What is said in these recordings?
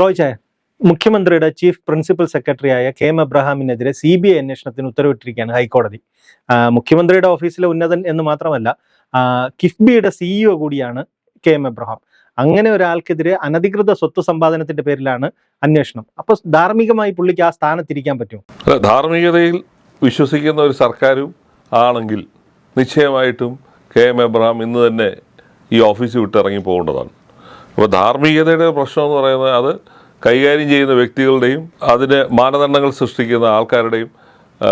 റോയ് ചായ മുഖ്യമന്ത്രിയുടെ chief principal സെക്രട്ടറിയായ കെ എം എബ്രഹാമിനെതിരെ സി ബി ഐ അന്വേഷണത്തിന് ഉത്തരവിട്ടിരിക്കുകയാണ് ഹൈക്കോടതി. മുഖ്യമന്ത്രിയുടെ ഓഫീസിലെ ഉന്നതൻ എന്ന് മാത്രമല്ല കിഫ്ബിയുടെ സിഇഒ കൂടിയാണ് കെ എം എബ്രഹാം അങ്ങനെ ഒരാൾക്കെതിരെ അനധികൃത സ്വത്ത് സമ്പാദനത്തിന്റെ പേരിലാണ് അന്വേഷണം. അപ്പൊ ധാർമ്മികമായി പുള്ളിക്ക് ആ സ്ഥാനത്തിരിക്കാൻ പറ്റും ധാർമ്മികതയിൽ വിശ്വസിക്കുന്ന ഒരു സർക്കാരും ആണെങ്കിൽ നിശ്ചയമായിട്ടും കെ എം എബ്രഹാം ഇന്ന് തന്നെ ഈ ഓഫീസ് വിട്ടിറങ്ങി പോകേണ്ടതാണ്. അപ്പോൾ ധാർമ്മികതയുടെ പ്രശ്നം എന്ന് പറയുന്നത് അത് കൈകാര്യം ചെയ്യുന്ന വ്യക്തികളുടെയും അതിന് മാനദണ്ഡങ്ങൾ സൃഷ്ടിക്കുന്ന ആൾക്കാരുടെയും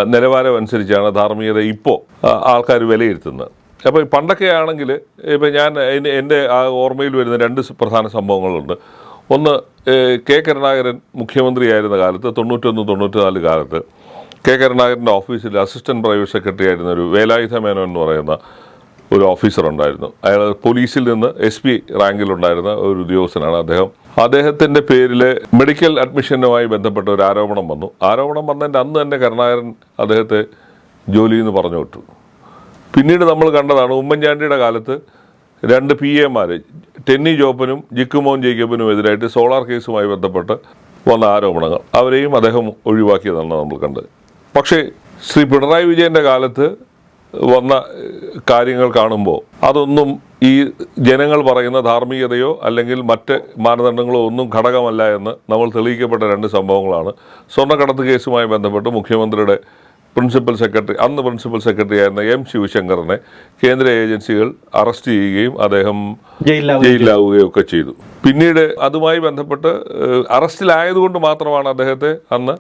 നിലവാരം അനുസരിച്ചാണ് ധാർമ്മികത ഇപ്പോൾ ആൾക്കാർ വിലയിരുത്തുന്നത്. അപ്പോൾ പണ്ടൊക്കെ ആണെങ്കിൽ ഇപ്പം ഞാൻ എന്റെ- ആ ഓർമ്മയിൽ വരുന്ന രണ്ട് പ്രധാന സംഭവങ്ങളുണ്ട്. ഒന്ന് കെ കരുണാകരൻ മുഖ്യമന്ത്രിയായിരുന്ന കാലത്ത് തൊണ്ണൂറ്റൊന്ന് തൊണ്ണൂറ്റിനാല് കാലത്ത് കെ കരുണാകരന്റെ ഓഫീസിൽ അസിസ്റ്റന്റ് പ്രൈവറ്റ് സെക്രട്ടറി ആയിരുന്ന ഒരു വേലായുധ മേനോൻ എന്ന് പറയുന്ന ഒരു ഓഫീസർ ഉണ്ടായിരുന്നു. അയാൾ പോലീസിൽ നിന്ന് എസ് പി റാങ്കിലുണ്ടായിരുന്ന ഒരു ഉദ്യോഗസ്ഥനാണ് അദ്ദേഹം. അദ്ദേഹത്തിന്റെ പേരിൽ മെഡിക്കൽ അഡ്മിഷനുമായി ബന്ധപ്പെട്ട ഒരു ആരോപണം വന്നു. ആരോപണം വന്നതിന്റെ അന്ന് തന്നെ കരുണാകരൻ അദ്ദേഹത്തെ ജോലിയിൽ എന്ന് പറഞ്ഞു വിട്ടു. പിന്നീട് നമ്മൾ കണ്ടതാണ് ഉമ്മൻചാണ്ടിയുടെ കാലത്ത് രണ്ട് പി എമാർ ടെന്നി ജോപ്പനും ജിക്കുമോൻ ജേക്കബിനും എതിരായിട്ട് സോളാർ കേസുമായി ബന്ധപ്പെട്ട് വന്ന ആരോപണങ്ങൾ. അവരെയും അദ്ദേഹം ഒഴിവാക്കിയതാണ് നമ്മൾ കണ്ടത്. പക്ഷേ ശ്രീ പിണറായി വിജയന്റെ കാലത്ത് വന്ന കാര്യങ്ങൾ കാണുമ്പോൾ അതൊന്നും ഈ ജനങ്ങൾ പറയുന്ന ധാർമ്മികതയോ അല്ലെങ്കിൽ മറ്റ് മാനദണ്ഡങ്ങളോ ഒന്നും ഘടകമല്ല എന്ന് നമ്മൾ തെളിയിക്കപ്പെട്ട രണ്ട് സംഭവങ്ങളാണ്. സ്വർണക്കടത്ത് കേസുമായി ബന്ധപ്പെട്ട് മുഖ്യമന്ത്രിയുടെ പ്രിൻസിപ്പൽ സെക്രട്ടറി അന്ന് പ്രിൻസിപ്പൽ സെക്രട്ടറി ആയിരുന്ന എം ശിവശങ്കറിനെ കേന്ദ്ര ഏജൻസികൾ അറസ്റ്റ് ചെയ്യുകയും അദ്ദേഹം ജയിലിലാവുകയും ഒക്കെ ചെയ്തു. പിന്നീട് അതുമായി ബന്ധപ്പെട്ട് അറസ്റ്റിലായതുകൊണ്ട് മാത്രമാണ് അദ്ദേഹത്തെ അന്ന്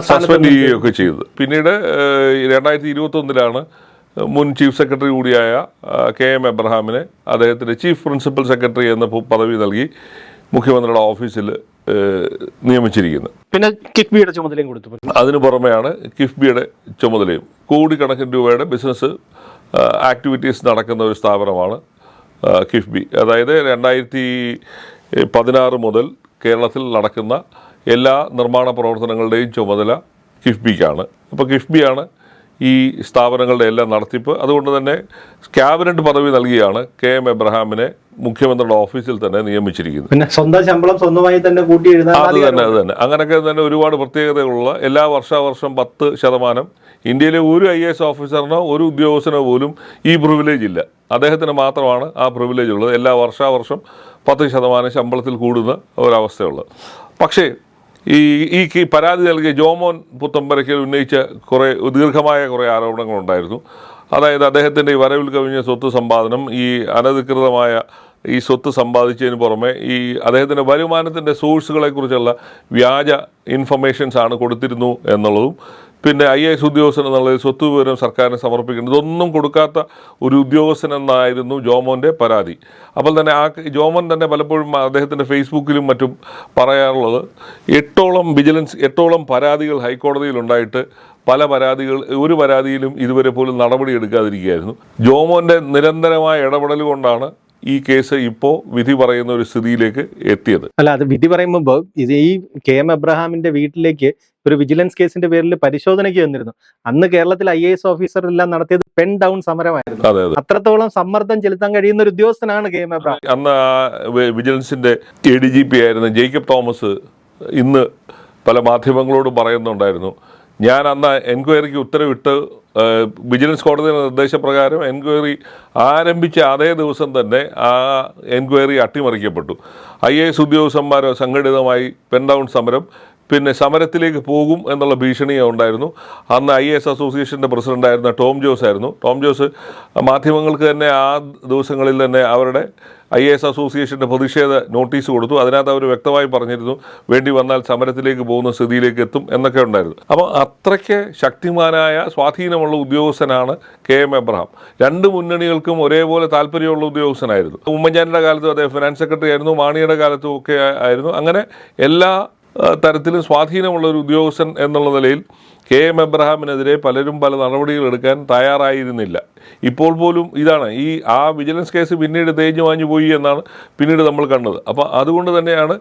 സസ്പെൻഡ് ചെയ്യുകയൊക്കെ ചെയ്തത്. പിന്നീട് രണ്ടായിരത്തി രണ്ടായിരത്തി ഇരുപത്തൊന്നിലാണ് മുൻ ചീഫ് സെക്രട്ടറി കൂടിയായ കെ എം എബ്രഹാമിനെ അദ്ദേഹത്തിന്റെ ചീഫ് പ്രിൻസിപ്പൽ സെക്രട്ടറി എന്ന പദവി നൽകി മുഖ്യമന്ത്രിയുടെ ഓഫീസിൽ നിയമിച്ചിരിക്കുന്നു. നിയമിച്ചിരിക്കുന്നത് പിന്നെ കിഫ്ബിയുടെ ചുമതലയും കൊടുത്തു. അതിനു പുറമെയാണ് കിഫ്ബിയുടെ ചുമതലയും. കോടിക്കണക്കിന് രൂപയുടെ ബിസിനസ് ആക്ടിവിറ്റീസ് നടക്കുന്ന ഒരു സ്ഥാപനമാണ് കിഫ്ബി. അതായത് രണ്ടായിരത്തി പതിനാറ് മുതൽ കേരളത്തിൽ നടക്കുന്ന എല്ലാ നിർമ്മാണ പ്രവർത്തനങ്ങളുടെയും ചുമതല കിഫ്ബിക്കാണ്. അപ്പോൾ കിഫ്ബിയാണ് ഈ സ്ഥാപനങ്ങളുടെ എല്ലാം നടത്തിപ്പ്. അതുകൊണ്ട് തന്നെ ക്യാബിനറ്റ് പദവി നൽകിയാണ് കെ എം എബ്രഹാമിനെ മുഖ്യമന്ത്രിയുടെ ഓഫീസിൽ തന്നെ നിയമിച്ചിരിക്കുന്നത്. പിന്നെ സ്വന്തം ശമ്പളം സ്വന്തമായി തന്നെ കൂട്ടി അത് തന്നെ അത് തന്നെ. അങ്ങനെയൊക്കെ തന്നെ ഒരുപാട് പ്രത്യേകതകളുള്ള എല്ലാ വർഷാവർഷം പത്ത് ശതമാനം ഇന്ത്യയിലെ ഒരു ഐ എസ് ഓഫീസറിനോ ഒരു ഉദ്യോഗസ്ഥനോ പോലും ഈ പ്രിവിലേജ് ഇല്ല. അദ്ദേഹത്തിന് മാത്രമാണ് ആ പ്രിവിലേജ് ഉള്ളത്. എല്ലാ വർഷാവർഷം പത്ത് ശതമാനം ശമ്പളത്തിൽ കൂടുന്ന ഒരവസ്ഥയുള്ളത്. പക്ഷേ ഈ ഈ പരാതി നൽകിയ ജോമോൻ പുത്തമ്പരയ്ക്കൽ ഉന്നയിച്ച കുറേ ദീർഘമായ കുറേ ആരോപണങ്ങളുണ്ടായിരുന്നു. അതായത് അദ്ദേഹത്തിന്റെ ഈ വരവിൽ കവിഞ്ഞ സ്വത്ത് സമ്പാദനം ഈ അനധികൃതമായ ഈ സ്വത്ത് സമ്പാദിച്ചതിന് പുറമെ ഈ അദ്ദേഹത്തിന്റെ വരുമാനത്തിന്റെ സോഴ്സുകളെക്കുറിച്ചുള്ള വ്യാജ ഇൻഫർമേഷൻസ് ആണ് കൊടുത്തിരുന്നു എന്നുള്ളതും പിന്നെ ഐ എസ് ഉദ്യോഗസ്ഥൻ എന്നുള്ളത് സ്വത്ത് വിവരം സർക്കാരിന് സമർപ്പിക്കുന്നത് ഇതൊന്നും കൊടുക്കാത്ത ഒരു ഉദ്യോഗസ്ഥൻ എന്നായിരുന്നു ജോമോന്റെ പരാതി. അപ്പോൾ തന്നെ ആ ജോമോൻ തന്നെ പലപ്പോഴും അദ്ദേഹത്തിന്റെ ഫേസ്ബുക്കിലും മറ്റും പറയാറുള്ളത് എട്ടോളം വിജിലൻസ് എട്ടോളം പരാതികൾ ഹൈക്കോടതിയിൽ ഉണ്ടായിട്ട് പല പരാതികൾ ഒരു പരാതിയിലും ഇതുവരെ പോലും നടപടി എടുക്കാതിരിക്കുകയായിരുന്നു. ജോമോന്റെ നിരന്തരമായ ഇടപെടൽ കൊണ്ടാണ് ഈ കേസ് ഇപ്പോൾ വിധി പറയുന്ന ഒരു സ്ഥിതിയിലേക്ക് എത്തിയത്? അല്ല അത് വിധി പറയുമ്പോൾ ഇത് ഈ കെ എം എബ്രഹാമിന്റെ വീട്ടിലേക്ക് ഒരു വിജിലൻസ് കേസിന്റെ പേരിൽ പരിശോധനയ്ക്ക് വന്നിരുന്നു. അന്ന് കേരളത്തിൽ ഐ എ എസ് ഓഫീസർ എല്ലാം നടത്തിയത് പെൻ ഡൗൺ സമരമായിരുന്നു. അതെ അതെ. അത്രത്തോളം സമ്മർദ്ദം ചെലുത്താൻ കഴിയുന്ന ഒരു ഉദ്യോഗസ്ഥനാണ് കെ എം എബ്രഹാം അന്ന് വിജിലൻസിന്റെ എ ഡി ജി പി ആയിരുന്ന ജേക്കബ് തോമസ് ഇന്ന് പല മാധ്യമങ്ങളോടും പറയുന്നുണ്ടായിരുന്നു ഞാൻ അന്ന് എൻക്വയറിക്ക് ഉത്തരവിട്ട് വിജിലൻസ് കോടതിയുടെ നിർദ്ദേശപ്രകാരം എൻക്വയറി ആരംഭിച്ച അതേ ദിവസം തന്നെ ആ എൻക്വയറി അട്ടിമറിക്കപ്പെട്ടു. ഐ എ എസ് ഉദ്യോഗസ്ഥന്മാർ സംഘടിതമായി പെൻഡൗൺ സമരം പിന്നെ സമരത്തിലേക്ക് പോകും എന്നുള്ള ഭീഷണി ഉണ്ടായിരുന്നു. അന്ന് ഐ എസ് അസോസിയേഷന്റെ പ്രസിഡന്റായിരുന്ന ടോം ജോസ് ആയിരുന്നു. ടോം ജോസ് മാധ്യമങ്ങൾക്ക് തന്നെ ആ ദിവസങ്ങളിൽ തന്നെ അവരുടെ ഐ എസ് അസോസിയേഷന്റെ പ്രതിഷേധ നോട്ടീസ് കൊടുത്തു. അതിനകത്ത് അവർ വ്യക്തമായി പറഞ്ഞിരുന്നു വേണ്ടി വന്നാൽ സമരത്തിലേക്ക് പോകുന്ന സ്ഥിതിയിലേക്ക് എത്തും എന്നൊക്കെ ഉണ്ടായിരുന്നു. അപ്പോൾ അത്രയ്ക്ക് ശക്തിമാനായ സ്വാധീനമുള്ള ഉദ്യോഗസ്ഥനാണ് കെ എം എബ്രഹാം. രണ്ട് മുന്നണികൾക്കും ഒരേപോലെ താല്പര്യമുള്ള ഉദ്യോഗസ്ഥനായിരുന്നു. ഉമ്മൻചാണ്ടിയുടെ കാലത്തും അദ്ദേഹം ഫിനാൻസ് സെക്രട്ടറി ആയിരുന്നു മാണിയുടെ കാലത്തും ഒക്കെ ആയിരുന്നു. അങ്ങനെ എല്ലാ തരത്തിലും സ്വാധീനമുള്ള ഒരു ഉദ്യോഗസ്ഥൻ എന്നുള്ള നിലയിൽ കെ എം എബ്രഹാമിനെതിരെ പലരും പല നടപടികൾ എടുക്കാൻ തയ്യാറായിരുന്നില്ല. ഇപ്പോൾ പോലും ഇതാണ് ഈ ആ വിജിലൻസ് കേസ് പിന്നീട് തേഞ്ഞു വാഞ്ഞു പോയി എന്നാണ് പിന്നീട് നമ്മൾ കണ്ടത്. അപ്പോൾ അതുകൊണ്ട് തന്നെയാണ്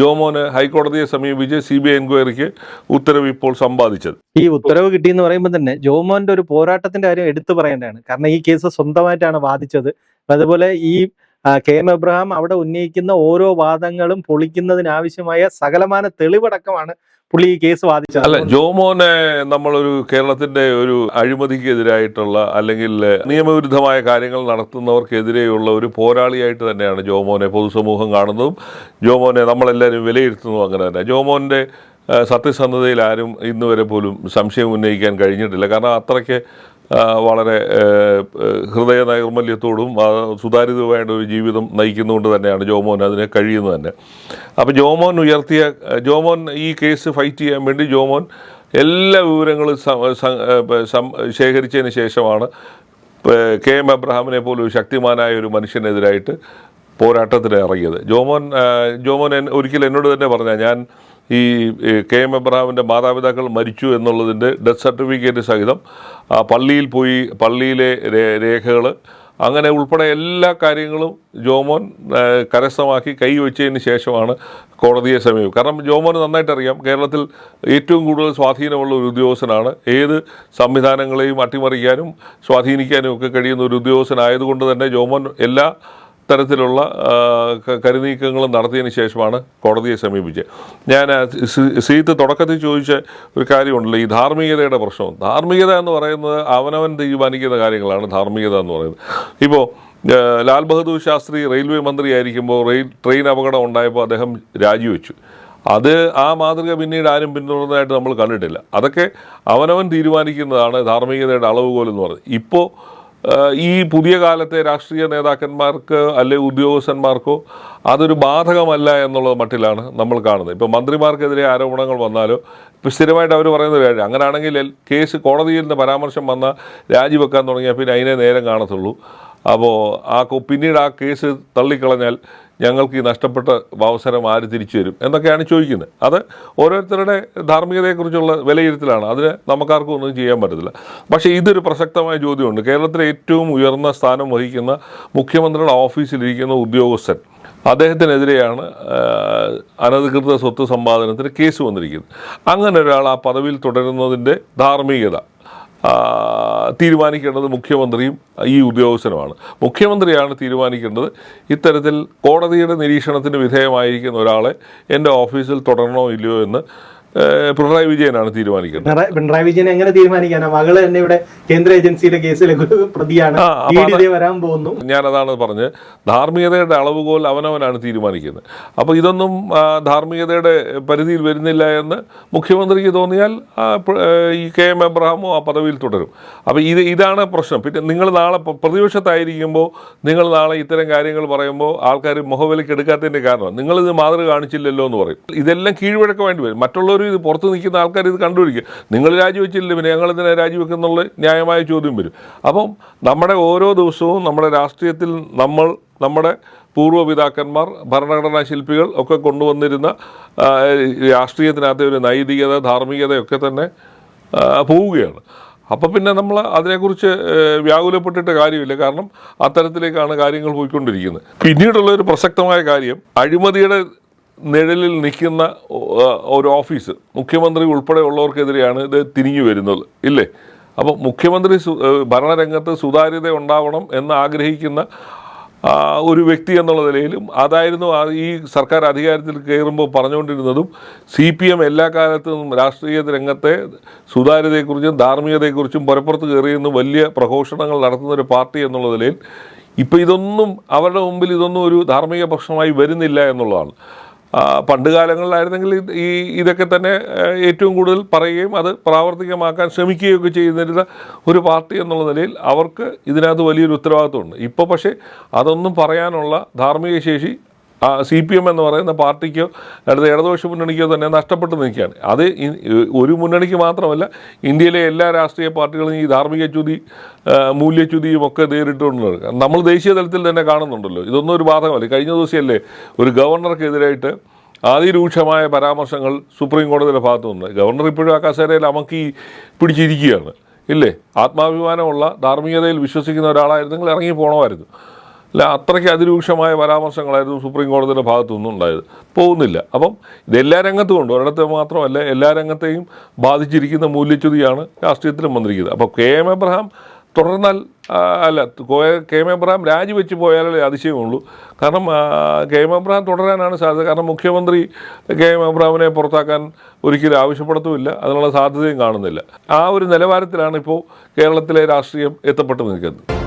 ജോമോന് ഹൈക്കോടതിയെ സമീപിച്ച് സി ബി ഐ എൻക്വയറിക്ക് ഉത്തരവ് ഇപ്പോൾ സമ്പാദിച്ചത്. ഈ ഉത്തരവ് കിട്ടിയെന്ന് പറയുമ്പോൾ തന്നെ ജോമോന്റെ ഒരു പോരാട്ടത്തിന്റെ കാര്യം എടുത്തു പറയേണ്ടതാണ്. കാരണം ഈ കേസ് സ്വന്തമായിട്ടാണ് വാദിച്ചത്. അതുപോലെ ഈ കെ എം എബ്രഹാം അവിടെ ഉന്നയിക്കുന്ന ഓരോ വാദങ്ങളും പൊളിക്കുന്നതിനാവശ്യമായ സകലമാന തെളിവടക്കമാണ് പുള്ളി ഈ കേസ് വാദിച്ചത്. അല്ല ജോമോനെ നമ്മളൊരു കേരളത്തിന്റെ ഒരു അഴിമതിക്കെതിരായിട്ടുള്ള അല്ലെങ്കിൽ നിയമവിരുദ്ധമായ കാര്യങ്ങൾ നടത്തുന്നവർക്കെതിരെയുള്ള ഒരു പോരാളിയായിട്ട് തന്നെയാണ് ജോമോനെ പൊതുസമൂഹം കാണുന്നതും. ജോമോനെ നമ്മളെല്ലാവരും വിലയിരുത്തുന്നതും അങ്ങനെ തന്നെ. ജോമോന്റെ സത്യസന്ധതയിൽ ആരും ഇന്നുവരെ പോലും സംശയം ഉന്നയിക്കാൻ കഴിഞ്ഞിട്ടില്ല. കാരണം അത്രയ്ക്ക് വളരെ ഹൃദയ നൈർമല്യത്തോടും സുതാര്യതയുമായിട്ട് ഒരു ജീവിതം നയിക്കുന്നതുകൊണ്ട് തന്നെയാണ് ജോമോൻ അതിനെ കഴിയുന്നത് തന്നെ. അപ്പോൾ ജോമോൻ ഉയർത്തിയ ജോമോൻ ഈ കേസ് ഫൈറ്റ് ചെയ്യാൻ വേണ്ടി ജോമോൻ എല്ലാ വിവരങ്ങളും ശേഖരിച്ചതിന് ശേഷമാണ് കെ എം അബ്രഹാമിനെ പോലെ ഒരു ശക്തിമാനായ ഒരു മനുഷ്യനെതിരായിട്ട് പോരാട്ടത്തിന് ഇറങ്ങിയത് ജോമോൻ ജോമോൻ ഒരിക്കലും എന്നോട് തന്നെ പറഞ്ഞ ഞാൻ ഈ കെ എം എബ്രഹാമിന്റെ മാതാപിതാക്കൾ മരിച്ചു എന്നുള്ളതിന്റെ ഡെത്ത് സർട്ടിഫിക്കറ്റ് സഹിതം പള്ളിയിൽ പോയി പള്ളിയിലെ രേഖകൾ അങ്ങനെ ഉൾപ്പെടെ എല്ലാ കാര്യങ്ങളും ജോമോൻ കരസ്ഥമാക്കി കൈവച്ചതിന് ശേഷമാണ് കോടതിയെ സമീപം കാരണം ജോമോന് നന്നായിട്ട് അറിയാം കേരളത്തിൽ ഏറ്റവും കൂടുതൽ സ്വാധീനമുള്ള ഒരു ഉദ്യോഗസ്ഥനാണ്. ഏത് സംവിധാനങ്ങളെയും അട്ടിമറിക്കാനും സ്വാധീനിക്കാനും ഒക്കെ കഴിയുന്ന ഒരു ഉദ്യോഗസ്ഥനായതുകൊണ്ട് തന്നെ ജോമോൻ എല്ലാ തരത്തിലുള്ള കരുനീക്കങ്ങൾ നടത്തിയതിന് ശേഷമാണ് കോടതിയെ സമീപിച്ചത്. ഞാൻ സീത്ത് തുടക്കത്തിൽ ചോദിച്ച ഒരു കാര്യമുണ്ടല്ലോ ഈ ധാർമ്മികതയുടെ പ്രശ്നം. ധാർമ്മികത എന്ന് പറയുന്നത് അവനവൻ തീരുമാനിക്കുന്ന കാര്യങ്ങളാണ് ധാർമ്മികത എന്ന് പറയുന്നത്. ഇപ്പോൾ ലാൽ ബഹദൂർ ശാസ്ത്രി റെയിൽവേ മന്ത്രിയായിരിക്കുമ്പോൾ റെയിൽ ട്രെയിൻ അപകടം ഉണ്ടായപ്പോൾ അദ്ദേഹം രാജിവെച്ചു. അത് ആ മാതൃക പിന്നീട് ആരും പിന്തുടർന്നതായിട്ട് നമ്മൾ കണ്ടിട്ടില്ല. അതൊക്കെ അവനവൻ തീരുമാനിക്കുന്നതാണ് ധാർമ്മികതയുടെ അളവുകോലെന്ന് പറയുന്നത്. ഇപ്പോൾ ഈ പുതിയ കാലത്തെ രാഷ്ട്രീയ നേതാക്കന്മാർക്ക് അല്ലെ ഉദ്യോഗസ്ഥന്മാർക്കോ അതൊരു ബാധകമല്ല എന്നുള്ള മട്ടിലാണ് നമ്മൾ കാണുന്നത്. ഇപ്പോൾ മന്ത്രിമാർക്കെതിരെ ആരോപണങ്ങൾ വന്നാലോ ഇപ്പോൾ സ്ഥിരമായിട്ട് അവർ പറയുന്ന ഒരു കാര്യം അങ്ങനെയാണെങ്കിൽ കേസ് കോടതിയിൽ നിന്ന് പരാമർശം വന്നാൽ രാജിവെക്കാൻ തുടങ്ങിയാൽ പിന്നെ അതിനെ നേരം കാണത്തുള്ളൂ. അപ്പോൾ ആ പിന്നീട് ആ കേസ് തള്ളിക്കളഞ്ഞാൽ ഞങ്ങൾക്ക് ഈ നഷ്ടപ്പെട്ട അവസരം ആര് തിരിച്ചു വരും എന്നൊക്കെയാണ് ചോദിക്കുന്നത്. അത് ഓരോരുത്തരുടെ ധാർമ്മികതയെക്കുറിച്ചുള്ള വിലയിരുത്തലാണ്. അതിന് നമുക്കാർക്കും ഒന്നും ചെയ്യാൻ പറ്റത്തില്ല. പക്ഷേ ഇതൊരു പ്രസക്തമായ ചോദ്യമുണ്ട്. കേരളത്തിലെ ഏറ്റവും ഉയർന്ന സ്ഥാനം വഹിക്കുന്ന മുഖ്യമന്ത്രിയുടെ ഓഫീസിലിരിക്കുന്ന ഉദ്യോഗസ്ഥൻ അദ്ദേഹത്തിനെതിരെയാണ് അനധികൃത സ്വത്ത് സമ്പാദനത്തിന് കേസ് വന്നിരിക്കുന്നത്. അങ്ങനെ ഒരാൾ ആ പദവിയിൽ തുടരുന്നതിന്റെ ധാർമ്മികത തീരുമാനിക്കേണ്ടത് മുഖ്യമന്ത്രിയും ഈ ഉദ്യോഗസ്ഥനുമാണ്. മുഖ്യമന്ത്രിയാണ് തീരുമാനിക്കേണ്ടത് ഇത്തരത്തിൽ കോടതിയുടെ നിരീക്ഷണത്തിന് വിധേയമായിരിക്കുന്ന ഒരാളെ എന്റെ ഓഫീസിൽ തുടരണോ ഇല്ലയോ എന്ന് പിണറായി വിജയനാണ് തീരുമാനിക്കുന്നത്. പിണറായി വിജയൻ എങ്ങനെ തീരുമാനിക്കാനാ? മകൾ തന്നെ ഇവിടെ കേന്ദ്ര ഏജൻസിയുടെ കേസിലെ പ്രതിയാണ്. വരാൻ പോകുന്നു. ഞാനതാണ് പറഞ്ഞത്. ധാർമ്മികതയുടെ അളവുകോൽ അവനവനാണ് തീരുമാനിക്കുന്നത്. അപ്പോൾ ഇതൊന്നും ധാർമ്മികതയുടെ പരിധിയിൽ വരുന്നില്ല എന്ന് മുഖ്യമന്ത്രിക്ക് തോന്നിയാൽ ഈ കെ എം എബ്രഹാമോ ആ പദവിയിൽ തുടരും. അപ്പോൾ ഇത് ഇതാണ് പ്രശ്നം. പിന്നെ നിങ്ങൾ നാളെ പ്രതിപക്ഷത്തായിരിക്കുമ്പോൾ നിങ്ങൾ നാളെ ഇത്തരം കാര്യങ്ങൾ പറയുമ്പോൾ ആൾക്കാർ മുഖവിലയ്ക്ക് എടുക്കാത്തതിന്റെ കാരണം നിങ്ങളിത് മാതൃക കാണിച്ചില്ലല്ലോ എന്ന് പറയും. ഇതെല്ലാം കീഴ്വഴക്കം വേണ്ടി വരും. മറ്റുള്ളവർ ഇത് പുറത്ത് നിൽക്കുന്ന ആൾക്കാർ ഇത് കണ്ടുപിടിക്കും. നിങ്ങൾ രാജിവെച്ചില്ല? പിന്നെ ഞങ്ങൾ ഇതിനെ രാജിവെക്കുന്നുള്ള ന്യായമായ ചോദ്യം വരും. അപ്പം നമ്മുടെ ഓരോ ദിവസവും നമ്മുടെ രാഷ്ട്രീയത്തിൽ നമ്മൾ നമ്മുടെ പൂർവപിതാക്കന്മാർ ഭരണഘടനാ ശില്പികൾ ഒക്കെ കൊണ്ടുവന്നിരുന്ന രാഷ്ട്രീയത്തിനകത്തെ ഒരു നൈതികത ധാർമ്മികതയൊക്കെ തന്നെ പോവുകയാണ്. അപ്പോൾ പിന്നെ നമ്മൾ അതിനെക്കുറിച്ച് വ്യാകുലപ്പെട്ടിട്ട് കാര്യമില്ല. കാരണം അത്തരത്തിലേക്കാണ് കാര്യങ്ങൾ പോയിക്കൊണ്ടിരിക്കുന്നത്. പിന്നീടുള്ള ഒരു പ്രസക്തമായ കാര്യം അഴിമതിയുടെ നിഴലിൽ നിൽക്കുന്ന ഒരു ഓഫീസ് മുഖ്യമന്ത്രി ഉൾപ്പെടെ ഉള്ളവർക്കെതിരെയാണ് ഇത് തിരിഞ്ഞു വരുന്നത്. ഇല്ലേ? അപ്പോൾ മുഖ്യമന്ത്രി ഭരണരംഗത്ത് സുതാര്യത ഉണ്ടാവണം എന്ന് ആഗ്രഹിക്കുന്ന ഒരു വ്യക്തി എന്നുള്ള നിലയിലും അതായിരുന്നു ഈ സർക്കാർ അധികാരത്തിൽ കയറുമ്പോൾ പറഞ്ഞുകൊണ്ടിരുന്നതും സി പി എം എല്ലാ കാലത്തും രാഷ്ട്രീയ രംഗത്തെ സുതാര്യതയെക്കുറിച്ചും ധാർമ്മികതയെക്കുറിച്ചും പുറപ്പുറത്ത് കയറിയെന്ന് വലിയ പ്രഘോഷണങ്ങൾ നടത്തുന്ന ഒരു പാർട്ടി എന്നുള്ള നിലയിൽ ഇപ്പോൾ ഇതൊന്നും അവരുടെ മുമ്പിൽ ഇതൊന്നും ഒരു ധാർമ്മിക പ്രശ്നമായി വരുന്നില്ല എന്നുള്ളതാണ്. പണ്ട് കാലങ്ങളിലായിരുന്നെങ്കിൽ ഈ ഇതൊക്കെ തന്നെ ഏറ്റവും കൂടുതൽ പറയുകയും അത് പ്രാവർത്തികമാക്കാൻ ശ്രമിക്കുകയൊക്കെ ചെയ്യുന്നിരുന്ന ഒരു പാർട്ടി എന്നുള്ള നിലയിൽ അവർക്ക് ഇതിനകത്ത് വലിയൊരു ഉത്തരവാദിത്വമുണ്ട്. ഇപ്പോൾ പക്ഷേ അതൊന്നും പറയാനുള്ള ധാർമ്മിക ശേഷി സി പി എം എന്ന് പറയുന്ന പാർട്ടിക്കോ അടുത്ത ഇടതുപക്ഷ മുന്നണിക്കോ തന്നെ നഷ്ടപ്പെട്ട് നിൽക്കുകയാണ്. അത് ഒരു മുന്നണിക്ക് മാത്രമല്ല ഇന്ത്യയിലെ എല്ലാ രാഷ്ട്രീയ പാർട്ടികളും ഈ ധാർമ്മിക ചുതി മൂല്യച്യുതിയും ഒക്കെ നേരിട്ടുകൊണ്ട് നമ്മൾ ദേശീയ തലത്തിൽ തന്നെ കാണുന്നുണ്ടല്ലോ. ഇതൊന്നും ഒരു ബാധകമല്ല. കഴിഞ്ഞ ദിവസമല്ലേ ഒരു ഗവർണർക്കെതിരായിട്ട് അതിരൂക്ഷമായ പരാമർശങ്ങൾ സുപ്രീം കോടതിയുടെ ഭാഗത്തു നിന്ന് ഗവർണർ ഇപ്പോഴും ആ കസേരയിൽ അമക്കി പിടിച്ചിരിക്കുകയാണ്. ഇല്ലേ? ആത്മാഭിമാനമുള്ള ധാർമ്മികതയിൽ വിശ്വസിക്കുന്ന ഒരാളായിരുന്നെങ്കിൽ ഇറങ്ങി പോകണമായിരുന്നു അല്ല അത്രയ്ക്ക് അതിരൂക്ഷമായ പരാമർശങ്ങളായിരുന്നു സുപ്രീം കോടതിയുടെ ഭാഗത്തു നിന്നും ഉണ്ടായത്. പോകുന്നില്ല. അപ്പം ഇത് എല്ലാ രംഗത്തും ഉണ്ട്. ഒരിടത്ത് മാത്രമല്ല എല്ലാ രംഗത്തെയും ബാധിച്ചിരിക്കുന്ന മൂല്യച്യുതിയാണ് രാഷ്ട്രീയത്തിലും വന്നിരിക്കുന്നത്. അപ്പോൾ കെ എം എബ്രഹാം തുടർന്നാൽ അല്ല കെ എം എബ്രഹാം രാജിവെച്ച് പോയാലേ അതിശയമുള്ളൂ. കാരണം കെ എം എബ്രഹാം തുടരാനാണ് സാധ്യത. കാരണം മുഖ്യമന്ത്രി കെ എം എബ്രഹാമിനെ പുറത്താക്കാൻ ഒരിക്കലും ആവശ്യപ്പെടത്തുമില്ല. അതിനുള്ള സാധ്യതയും കാണുന്നില്ല. ആ ഒരു നിലവാരത്തിലാണ് ഇപ്പോൾ കേരളത്തിലെ രാഷ്ട്രീയം എത്തപ്പെട്ടു നിൽക്കുന്നത്.